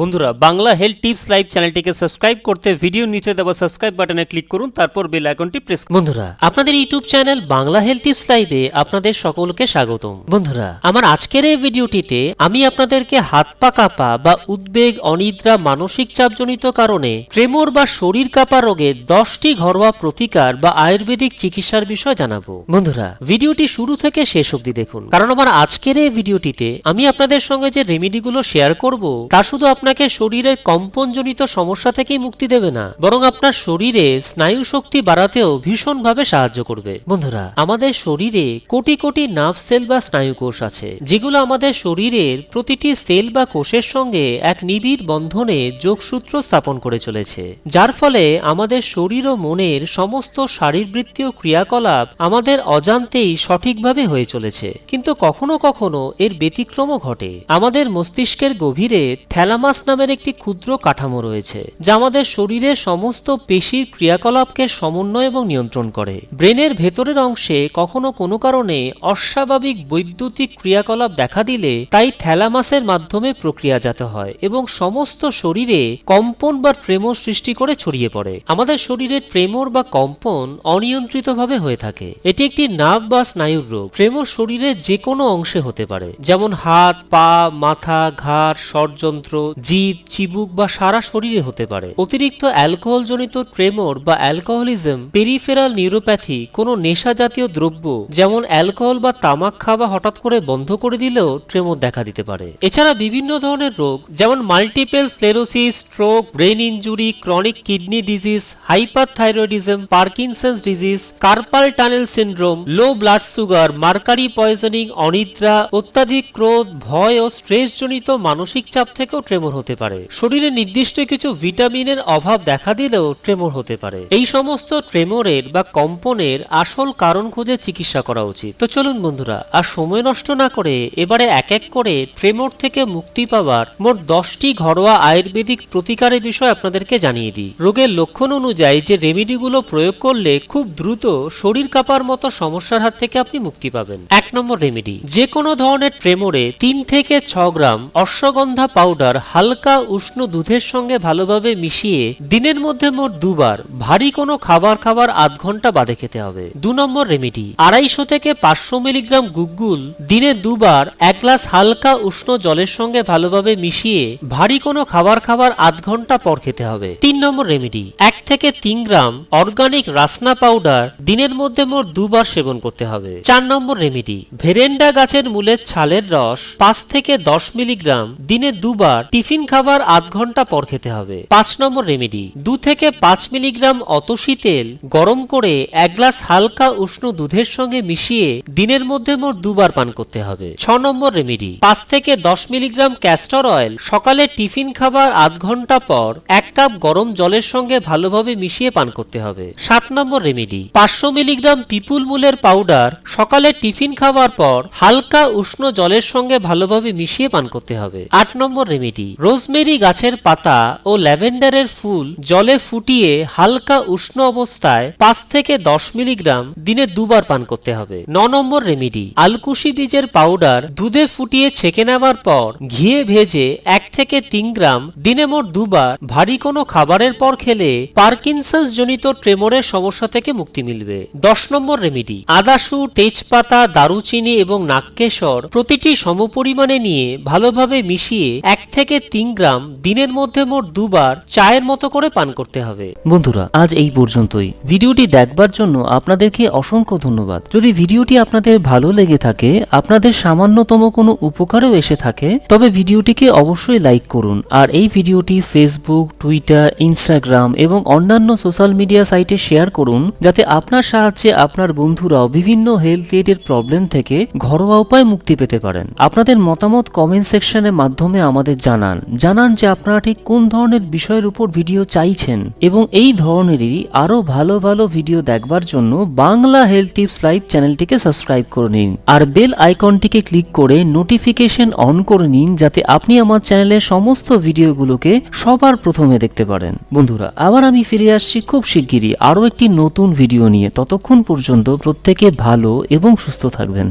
বন্ধুরা, Bangla health tips live চ্যানেলটিকে subscribe করতে ভিডিও নিচে দেওয়া সাবস্ক্রাইব বাটনে ক্লিক করুন, তারপর বেল আইকনটি প্রেস বন্ধুরা, আপনাদের YouTube channel Bangla health tips লাইভে আপনাদের সকলকে স্বাগতম। বন্ধুরা, আমার আজকের এই ভিডিওটিতে আমি আপনাদেরকে হাত পা কাঁপা বা উদ্বেগ, অনিদ্রা, মানসিক চাপজনিত কারণে ট্রেমর বা শরীর কাঁপা রোগের দশটি ঘরোয়া প্রতিকার বা আয়ুর্বেদিক চিকিৎসার বিষয় জানাব। বন্ধুরা, ভিডিওটি শুরু থেকে শেষ অবধি দেখুন। কারণ আমার আজকের এই ভিডিওটিতে আমি আপনাদের সঙ্গে যে রেমেডিগুলো শেয়ার করব, তা শুধু আপনাকে শরীরের কম্পনজনিত সমস্যা থেকেই মুক্তি দেবে না, বরং আপনার শরীরে স্নায়ু শক্তি বাড়াতেও ভীষণভাবে সাহায্য করবে। বন্ধুরা, আমাদের শরীরে কোটি কোটি নার্ভ সেল বা স্নায়ু কোষ আছে, যেগুলো আমাদের শরীরের প্রতিটি সেল বা কোষের সঙ্গে এক নিবিড় বন্ধনে যোগসূত্র স্থাপন করে চলেছে, যার ফলে আমাদের শরীর ও মনের সমস্ত শারীরবৃত্তীয় ক্রিয়াকলাপ আমাদের অজান্তেই সঠিকভাবে হয়ে চলেছে। কিন্তু কখনো কখনো এর ব্যতিক্রমও ঘটে। আমাদের মস্তিষ্কের গভীরে থ্যালামাস নামের একটি ক্ষুদ্র কাঠামো রয়েছে, যা আমাদের শরীরের সমস্ত পেশির ক্রিয়াকলাপকে সমন্বয় এবং নিয়ন্ত্রণ করে। ব্রেনের ভেতরের অংশে কখনো কোনো কারণে অস্বাভাবিক বৈদ্যুতিক ক্রিয়াকলাপ দেখা দিলে তাই থ্যালামাসের মাধ্যমে প্রক্রিয়াজাত হয় এবং সমস্ত শরীরে কম্পন বা ট্রেমর সৃষ্টি করে ছড়িয়ে পড়ে। আমাদের শরীরে ট্রেমর বা কম্পন অনিয়ন্ত্রিতভাবে হয়ে থাকে। এটি একটি নার্ভ বা স্নায়ুর রোগ। ট্রেমর শরীরের যে কোনো অংশে হতে পারে, যেমন হাত, পা, মাথা, ঘাড় ষড়যন্ত্র জিভ, চিবুক বা সারা শরীরে হতে পারে। অতিরিক্ত অ্যালকোহলজনিত ট্রেমর বা অ্যালকোহলিজম, পেরিফেরাল নিউরোপ্যাথি, কোনো নেশা জাতীয় দ্রব্য, যেমন অ্যালকোহল বা তামাক খাওয়া হঠাৎ করে বন্ধ করে দিলেও ট্রেমর দেখা দিতে পারে। এছাড়া বিভিন্ন ধরনের রোগ, যেমন multiple sclerosis stroke brain injury, chronic kidney disease hyperthyroidism Parkinson's disease, carpal tunnel syndrome, low blood sugar, mercury poisoning, অনিদ্রা, অত্যাধিক ক্রোধ, ভয় ও স্ট্রেসজনিত মানসিক চাপ থেকেও ট্রেমর হতে পারে। শরীরে নির্দিষ্ট কিছু ভিটামিনের অভাব দেখা দিলেও ট্রেমর হতে পারে। এই সমস্ত ট্রেমরের বা কম্পনের আসল কারণ খুঁজে চিকিৎসা করা উচিত। তো চলুন বন্ধুরা, আর সময় নষ্ট না করে এবারে এক এক করে ট্রেমর থেকে মুক্তি পাওয়ার মোট দশটি ঘরোয়া আয়ুর্বেদিক প্রতিকারের বিষয় আপনাদেরকে জানিয়ে দিই। রোগের লক্ষণ অনুযায়ী যে রেমেডিগুলো প্রয়োগ করলে খুব দ্রুত শরীর কাঁপার মতো সমস্যার হাত থেকে আপনি মুক্তি পাবেন। এক নম্বর রেমেডি যে কোনো ধরনের ট্রেমরে তিন থেকে ছ গ্রাম অশ্বগন্ধা পাউডার হালকা উষ্ণ দুধের সঙ্গে ভালোভাবে মিশিয়ে দিনের মধ্যে মোট দুবার ভারী কোনো খাবার খাবার আধ ঘণ্টা বাদে খেতে হবে। দু নম্বর রেমেডি আড়াইশো থেকে পাঁচশো মিলিগ্রাম গুগ্গুল দিনে দুবার এক গ্লাস হালকা উষ্ণ জলের সঙ্গে ভালোভাবে মিশিয়ে ভারী কোনো খাবার খাবার আধ ঘণ্টা পর খেতে হবে। তিন নম্বর রেমেডি এক থেকে তিন গ্রাম অর্গানিক রাসনা পাউডার দিনের মধ্যে মোট দুবার সেবন করতে হবে। চার নম্বর রেমেডি। ভেরেন্ডা গাছের মূলের ছালের রস পাঁচ থেকে দশ মিলিগ্রাম দিনে দুবার টিফিন খাবার আধ ঘণ্টা পর খেতে হবে। পাঁচ নম্বর রেমেডি। দু থেকে পাঁচ মিলিগ্রাম অতসী তেল গরম করে এক গ্লাস হালকা উষ্ণ দুধের সঙ্গে মিশিয়ে দিনের মধ্যে মোট দুবার পান করতে হবে। ছ নম্বর রেমেডি। পাঁচ থেকে দশ মিলিগ্রাম ক্যাস্টর অয়েল সকালে টিফিন খাবার আধ ঘণ্টা পর এক কাপ গরম জলের সঙ্গে ভালোভাবে মিশিয়ে পান করতে হবে। সাত নম্বর রেমেডি পাঁচশো মিলিগ্রাম পিপুল মূলের পাউডার সকালে টিফিন খাওয়ার পর হালকা উষ্ণ জলের সঙ্গে ভালোভাবে মিশিয়ে পান করতে হবে। আট নম্বর রেমেডি রোজমেরি গাছের পাতা ও ল্যাভেন্ডারের ফুল জলে ফুটিয়ে হালকা উষ্ণ অবস্থায় পাঁচ থেকে দশ মিলিগ্রাম দিনে দুবার পান করতে হবে। ন নম্বর রেমেডি আলকুশি বীজের পাউডার দুধে ফুটিয়ে ছেঁকে নেওয়ার পর ঘিয়ে ভেজে এক থেকে তিন গ্রাম দিনে মোট দুবার ভারী কোনো খাবারের পর খেলে পার্কিনসন্স জনিত ট্রেমরের সমস্যা থেকে মুক্তি মিলবে। দশ নম্বর রেমেডি। আদাসু, তেজপাতা, দারুচিনি এবং নাক্কেশ্বর প্রতিটি সমপরিমাণে নিয়ে ভালোভাবে মিশিয়ে এক থেকে তিন গ্রাম দিনের মধ্যে মোট দুবার চায়ের মতো করে পান করতে হবে। বন্ধুরা, আজ এই পর্যন্তই। ভিডিওটি দেখবার জন্য আপনাদেরকে অসংখ্য ধন্যবাদ। যদি ভিডিওটি আপনাদের ভালো লেগে থাকে, আপনাদের সামান্যতম কোনো উপকারও এসে থাকে, তবে ভিডিওটিকে অবশ্যই লাইক করুন। আর এই ভিডিওটি ফেসবুক টুইটার ইনস্টাগ্রাম এবং অন্যান্য সোশ্যাল মিডিয়া সাইটে শেয়ার করুন, যাতে আপনার সাহায্যে আপনার বন্ধুরাও বিভিন্ন হেলথ রিলেটেড প্রবলেম থেকে ঘরোয়া উপায় মুক্তি পেতে পারেন। আপনাদের মতামত কমেন্ট সেকশনের মাধ্যমে আমাদের জানান। জানান যে আপনারা ঠিক কোন ধরনের বিষয়ের উপর ভিডিও চাইছেন এবং এই ধরনেরই আরও ভালো ভালো ভিডিও দেখবার জন্য বাংলা হেলথ টিপস লাইভ চ্যানেলটিকে সাবস্ক্রাইব করে নিন। আর বেল আইকনটিকে ক্লিক করে নোটিফিকেশন অন করে নিন, যাতে আপনি আমার চ্যানেলের সমস্ত ভিডিওগুলোকে সবার প্রথমে দেখতে পারেন। বন্ধুরা, আবার আমি ফিরে আসছি খুব শিগগিরই। আরও একটি নতুন ভিডিও নিয়ে। ততক্ষণ পর্যন্ত প্রত্যেকে ভালো এবং সুস্থ থাকবেন।